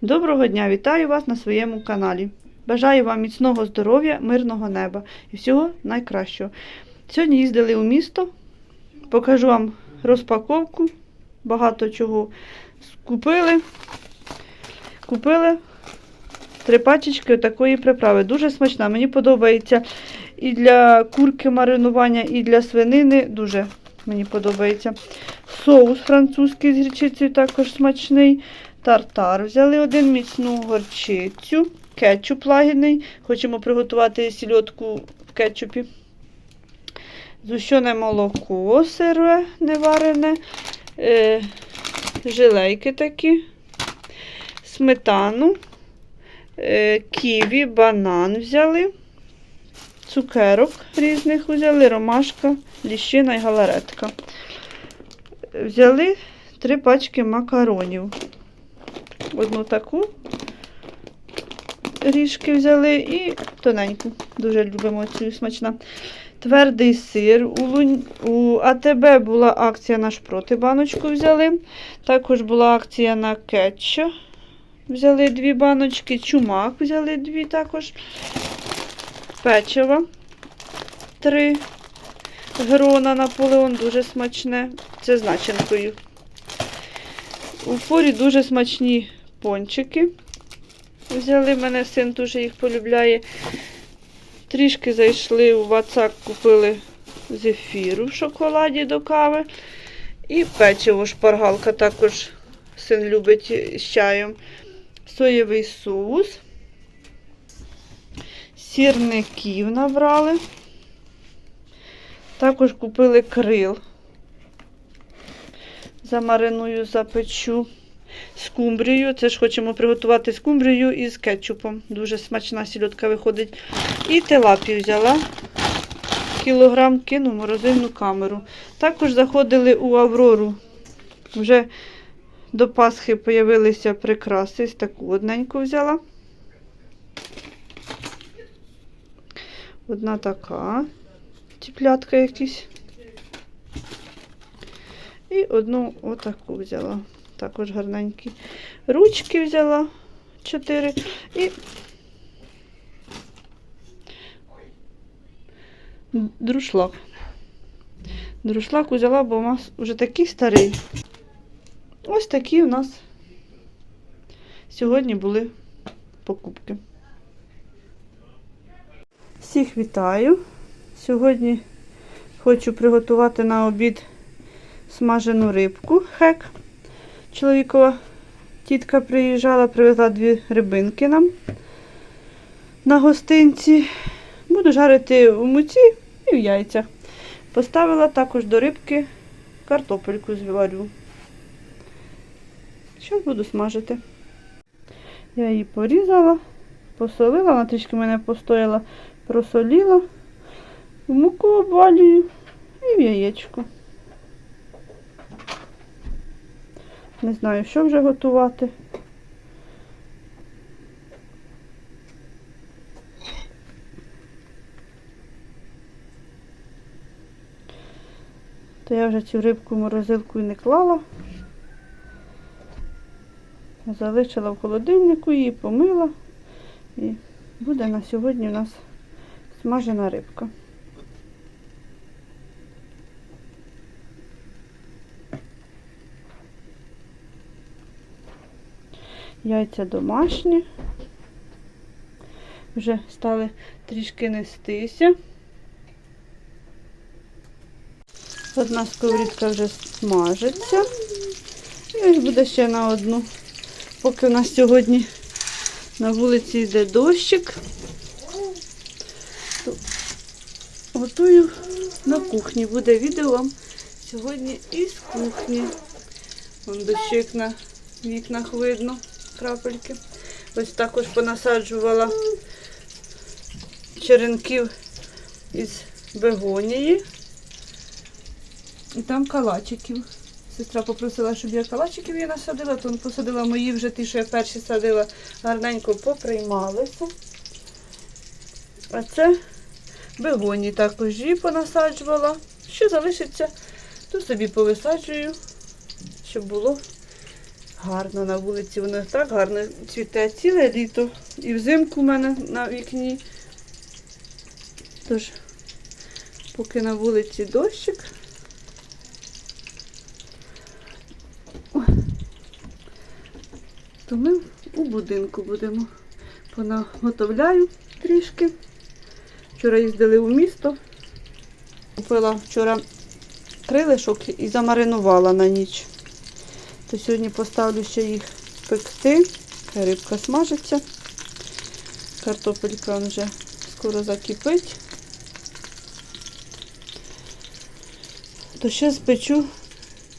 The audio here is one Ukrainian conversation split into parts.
Доброго дня! Вітаю вас на своєму каналі. Бажаю вам міцного здоров'я, мирного неба і всього найкращого. Сьогодні їздили у місто, покажу вам розпаковку, багато чого купили. Купили три пачечки такої приправи. Дуже смачна. Мені подобається і для курки маринування, і для свинини. Дуже мені подобається. Соус французький з гірчицею також смачний. Тартар взяли один міцну горчицю, кетчуп лагідний. Хочемо приготувати сільотку в кетчупі. Зущене молоко сире, неварене, е, жилейки такі, сметану, е, ківі, банан взяли, цукерок різних взяли, ромашка, ліщина і галаретка. Взяли три пачки макаронів. Одну таку ріжки взяли і тоненьку. Дуже любимо цю смачна. Твердий сир. У, Лунь... у АТБ була акція на шпроти баночку взяли. Також була акція на кетча. Взяли дві баночки, чумак взяли дві також. Печиво. Три. Грона Наполеон дуже смачне. Це з начинкою. У форі дуже смачні пончики. Взяли мене син дуже їх полюбляє. Трішки зайшли у Вацак, купили зефіру в шоколаді до кави. І печиво шпаргалка також син любить з чаєм. Соєвий соус. Сірників набрали. Також купили крил. Замариную, запечу скумбрію. Це ж хочемо приготувати скумбрію із кетчупом. Дуже смачна сільотка виходить. І телапію взяла. Кілограм кину в морозильну камеру. Також заходили у Аврору. Вже до Пасхи з'явилися прикраси. Ось таку одненьку взяла. Одна така. Тіплятка якісь. І одну отаку взяла. Також гарненькі. Ручки взяла 4 і друшлак. Друшлак взяла, бо у нас вже такий старий. Ось такі у нас сьогодні були покупки. Всіх вітаю. Сьогодні хочу приготувати на обід смажену рибку хек. Чоловікова тітка приїжджала, привезла дві рибинки нам на гостинці. Буду жарити у муці і в яйцях. Поставила також до рибки картопельку зварю. Зараз буду смажити. Я її порізала, посолила, вона трішки мене постояла, просоліла, в муку обвалюю і в яєчко. Не знаю, що вже готувати. То я вже цю рибку в морозилку і не клала. Залишила в холодильнику її, помила. І буде на сьогодні у нас смажена рибка. Яйця домашні. Вже стали трішки нестися. Одна сковорідка вже смажиться. І ось буде ще на одну. Поки у нас сьогодні на вулиці йде дощик, то готую на кухні. Буде відео вам сьогодні із кухні. Вон дощик на вікнах видно, крапельки. Ось також понасаджувала черенків із бегонії. І там калачиків. Сестра попросила, щоб я калачиків її насадила, то посадила мої вже ті, що я перші садила, гарненько поприймалися. А це бегоні також її понасаджувала. Що залишиться, то собі повисаджую, щоб було Гарно на вулиці, воно так гарно цвіте ціле літо. І взимку в мене на вікні. Тож, поки на вулиці дощик. То ми у будинку будемо. Понаготовляю трішки. Вчора їздили у місто. Купила вчора крилишок і замаринувала на ніч. То сьогодні поставлю ще їх пекти. Рибка смажиться. Картопелька вже скоро закипить. То ще спечу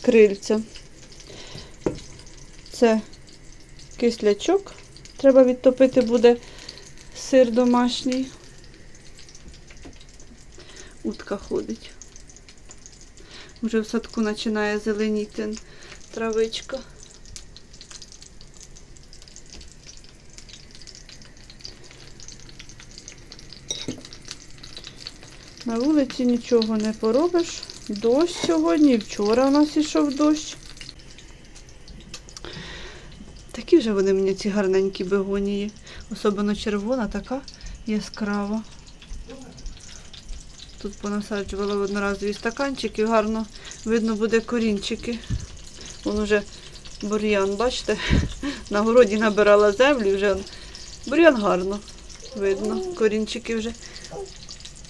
крильця. Це кислячок. Треба відтопити буде сир домашній. Утка ходить. Вже в садку починає зеленіти травичка. На вулиці нічого не поробиш. Дощ сьогодні, вчора у нас ішов дощ. Такі вже вони мені ці гарненькі бегонії. Особливо червона, така яскрава. Тут понасаджувала одноразові стаканчики, гарно видно буде корінчики. Вон уже бур'ян, бачите, на городі набирала землі, вже бур'ян гарно видно, корінчики вже.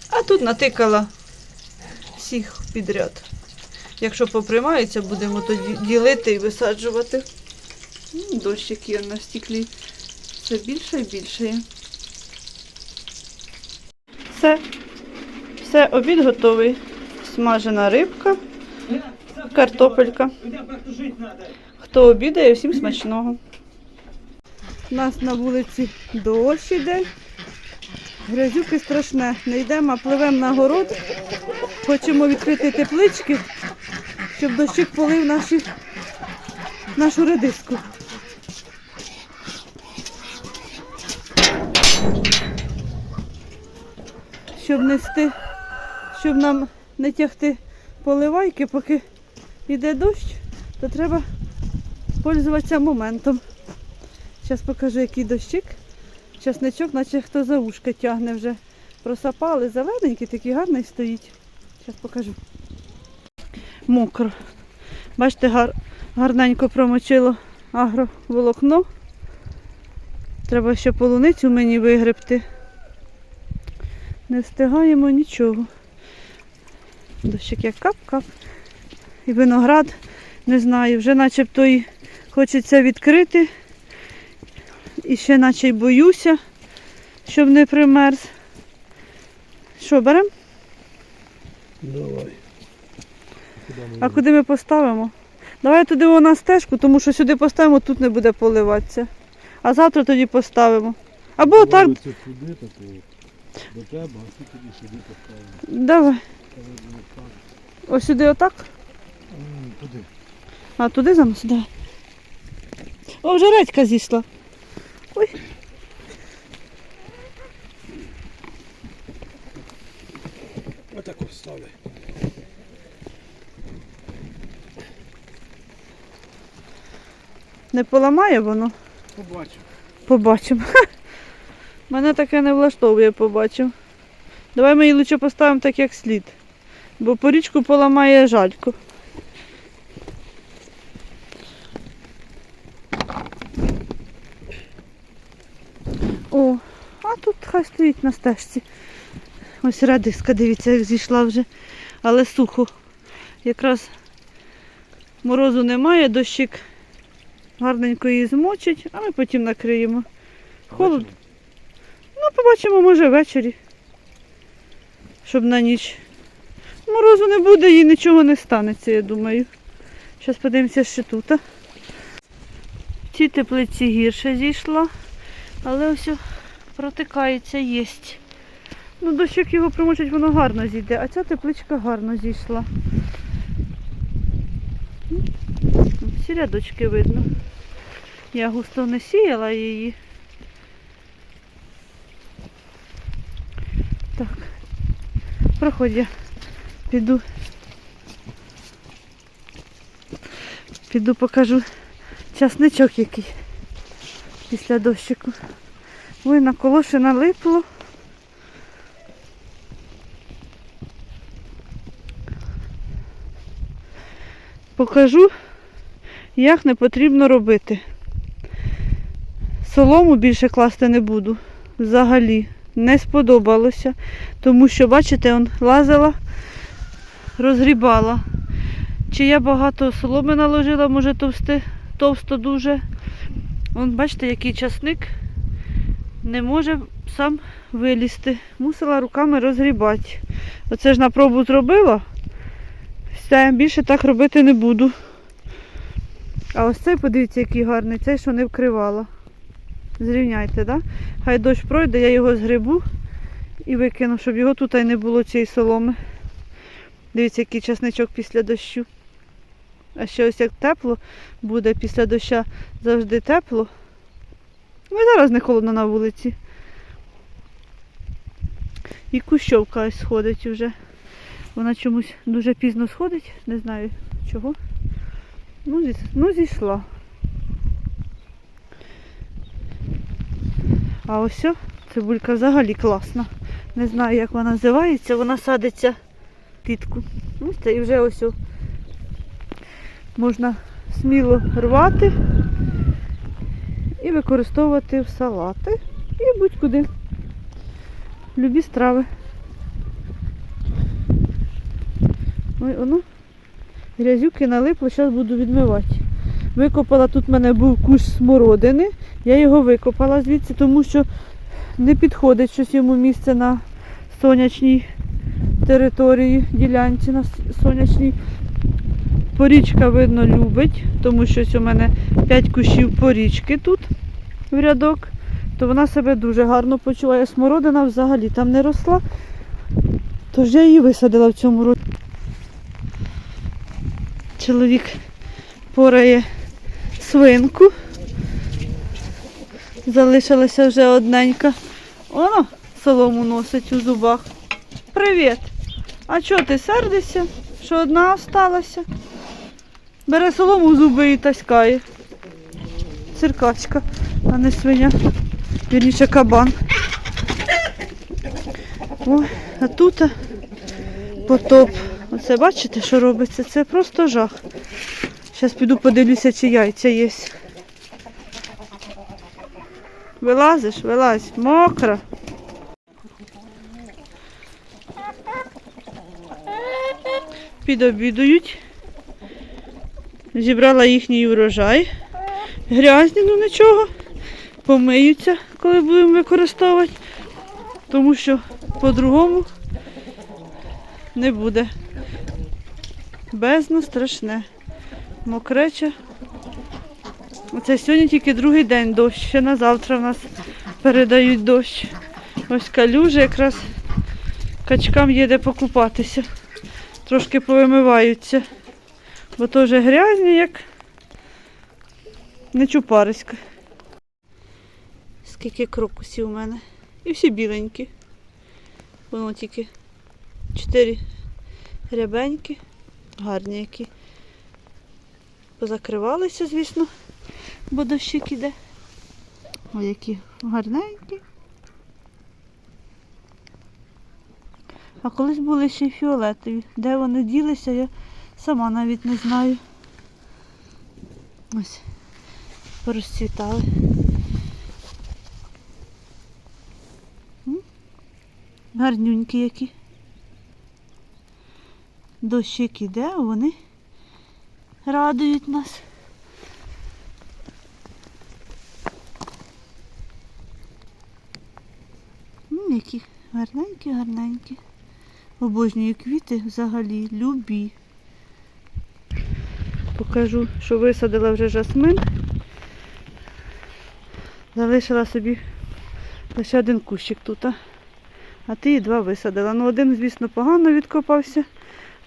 А тут натикала всіх підряд. Якщо поприймаються, будемо тоді ділити і висаджувати. М, Дощ який он на стіклі. Все більше і більше. є. Все. Все, обід готовий. Смажена рибка, картопелька. Хто обідає, всім смачного. У нас на вулиці дощ іде. Грязюки страшне. Не йдемо, а пливемо на город. Хочемо відкрити теплички, щоб дощик полив наші, нашу редиску. Щоб нести, щоб нам не тягти поливайки, поки йде дощ, то треба пользуватися моментом. Зараз покажу, який дощик. Часничок, наче хто за ушки тягне вже. Просапали, зелененький, такий гарний стоїть. Зараз покажу. Мокро. Бачите, гар, гарненько промочило агроволокно. Треба ще полуницю мені вигребти. Не встигаємо нічого. Дощик як кап-кап. І виноград, не знаю, вже начебто і хочеться відкрити. І ще наче й боюся, щоб не примерз. Що, беремо? Давай. А куди ми поставимо? Давай туди о, на стежку, тому що сюди поставимо, тут не буде поливатися. А завтра тоді поставимо. Або так. Це туди таку до тебе, а ти тоді сюди поставимо. Давай. Ось сюди отак. М, Туди. А туди занос, давай. О, вже редька зійшла. Ой. Отак ось ставлю. Не поламає воно. Побачимо. Побачимо. Мене таке не влаштовує, побачимо. Давай ми її лучше поставимо так, як слід. Бо порічку поламає жалько. О, а тут хай стоїть на стежці. Ось радиска, дивіться, як зійшла вже. Але сухо. Якраз морозу немає, дощик гарненько її змочить, а ми потім накриємо. Холод. Ну, побачимо, може, ввечері. Щоб на ніч. Морозу не буде, їй нічого не станеться, я думаю. Зараз подивимося ще тут. В цій теплиці гірше зійшла, але ось протикається, єсть. Ну, дощ як його примочить, воно гарно зійде, а ця тепличка гарно зійшла. Всі рядочки видно. Я густо не сіяла її. Так. Проходь я. Піду. Піду покажу Часничок який після дощику. Ой, на колоші налипло. Покажу, як не потрібно робити. Солому більше класти не буду. Взагалі не сподобалося, тому що, бачите, он лазила, розгрібала. Чи я багато соломи наложила, може товсти, товсто дуже. Вон, бачите, який часник не може сам вилізти. Мусила руками розгрібати. Оце ж на пробу зробила. Все, більше так робити не буду. А ось цей, подивіться, який гарний, цей, що не вкривала. Зрівняйте, да? Хай дощ пройде, я його згребу і викину, щоб його тут і не було цієї соломи. Дивіться, який часничок після дощу. А ще ось як тепло буде після доща завжди тепло. Ну і зараз не холодно на вулиці. І кущовка сходить вже. Вона чомусь дуже пізно сходить, не знаю чого. Ну, зі- ну зійшла. А ось цибулька взагалі класна. Не знаю, як вона називається, вона садиться пітку. Ось це і вже ось можна сміло рвати і використовувати в салати. І будь-куди. Любі страви. Ой, воно грязюки налипло, зараз буду відмивати. Викопала, тут в мене був кущ смородини. Я його викопала звідси, тому що не підходить щось йому місце на сонячній території, ділянці на сонячній. Порічка, видно, любить, тому що у мене 5 кущів порічки тут в рядок, то вона себе дуже гарно почуває. Смородина взагалі там не росла. Тож я її висадила в цьому році. Чоловік порає свинку. Залишилася вже одненька. Оно солому носить у зубах. Привіт! А чого ти сердишся, що одна осталася? Бере солому зуби і таскає. Циркачка, а не свиня. Вірніше кабан. Ой, а тут потоп. Оце бачите, що робиться? Це просто жах. Зараз піду подивлюся, чи яйця є. Вилазиш, вилазь, мокра. Підобідують. Зібрала їхній урожай. Грязні, ну нічого. Помиються, коли будемо використовувати. Тому що по-другому не буде. Бездно страшне. Мокрече. Оце сьогодні тільки другий день дощ. Ще на завтра в нас передають дощ. Ось калюжі якраз качкам є де покупатися. Трошки повимиваються. Бо теж грязні, як не чупариська. Скільки крокусів у мене. І всі біленькі. Воно тільки чотири рябенькі, гарні які. Позакривалися, звісно, бо дощик іде. О, які гарненькі. А колись були ще й фіолетові. Де вони ділися, я сама навіть не знаю. Ось, порозцвітали. Гарнюнькі які. Дощик іде, а вони радують нас. Які гарненькі, гарненькі. Обожнюю квіти взагалі, любі. Покажу, що висадила вже жасмин. Залишила собі лише один кущик тут. А ти і два висадила. Ну один, звісно, погано відкопався,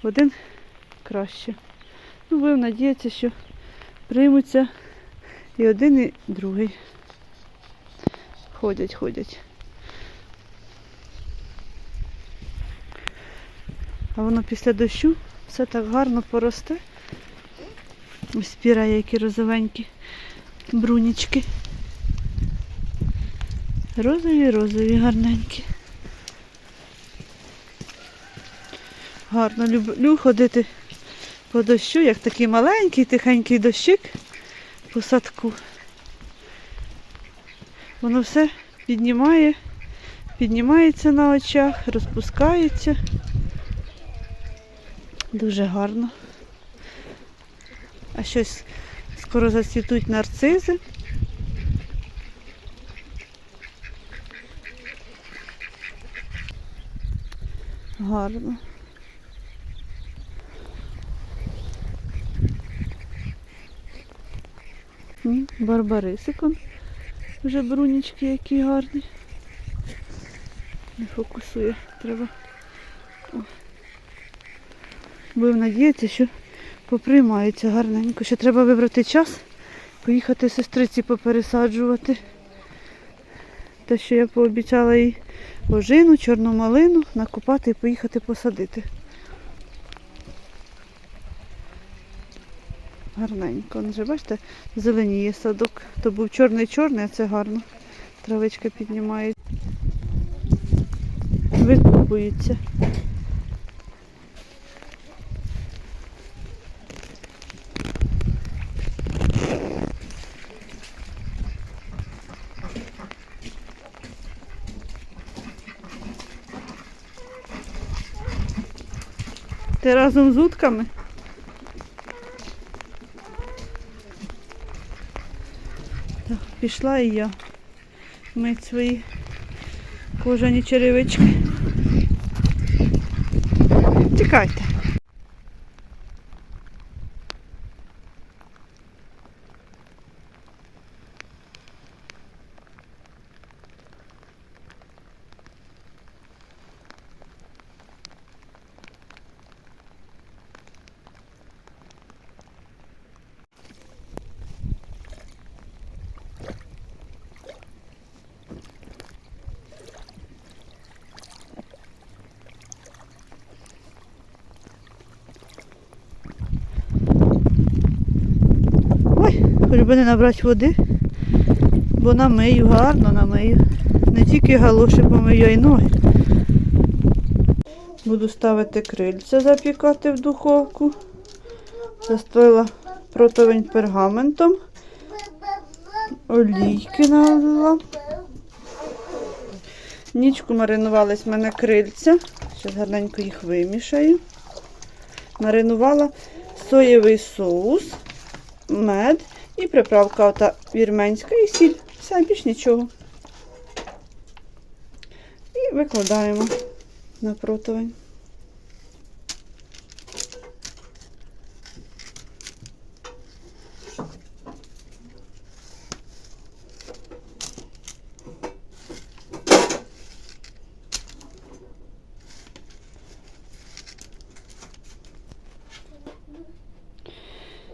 один краще. Ну, будемо надіятися, що приймуться і один, і другий. Ходять, ходять. А воно після дощу все так гарно поросте. Ось спірає, які розовенькі брунічки. Розові, розові, гарненькі. Гарно люблю ходити по дощу, як такий маленький, тихенький дощик по садку. Воно все піднімає, піднімається на очах, розпускається. Дуже гарно. А щось скоро зацвітуть нарцизи. Гарно. М, Барбарисик он. Вже брунічки які гарні. Не фокусує, треба. Будемо надіятися, що поприймається гарненько. Ще треба вибрати час, поїхати сестриці попересаджувати. Те, що я пообіцяла їй ожину, чорну малину, накопати і поїхати посадити. Гарненько. Он же, бачите, зеленіє садок. То був чорний-чорний, а це гарно. Травичка піднімає. Викупується. Ти разом з утками? Так, пішла і я мить свої кожані черевички. Тікайте. Би не набрати води, бо намию, гарно намию. Не тільки галоші помию, а й ноги. Буду ставити крильця запікати в духовку. Застелила противень пергаментом. Олійки налила. Нічку маринувались в мене крильця. Зараз гарненько їх вимішаю. Маринувала соєвий соус мед і приправка ота вірменська і сіль. Все, більш нічого. І викладаємо на противень.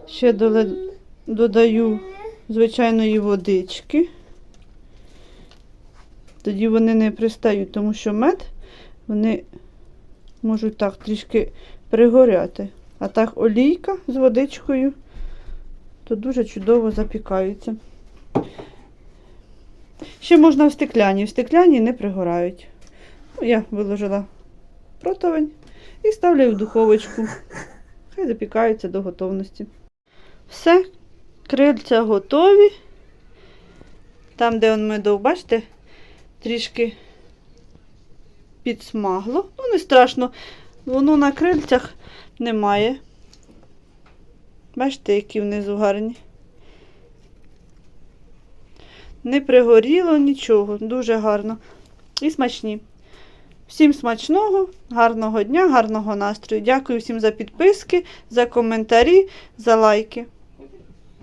Ще додаю звичайної водички. Тоді вони не пристають, тому що мед вони можуть так трішки пригоряти. А так олійка з водичкою, то дуже чудово запікаються. Ще можна в стекляні. В стекляні не пригорають. Ну, я виложила противень і ставлю в духовочку. Хай запікаються до готовності. Все, крильця готові. Там, де он медов, бачите, трішки підсмагло. Ну, не страшно, воно на крильцях немає. Бачите, які внизу гарні. Не пригоріло нічого, дуже гарно. І смачні. Всім смачного, гарного дня, гарного настрою. Дякую всім за підписки, за коментарі, за лайки.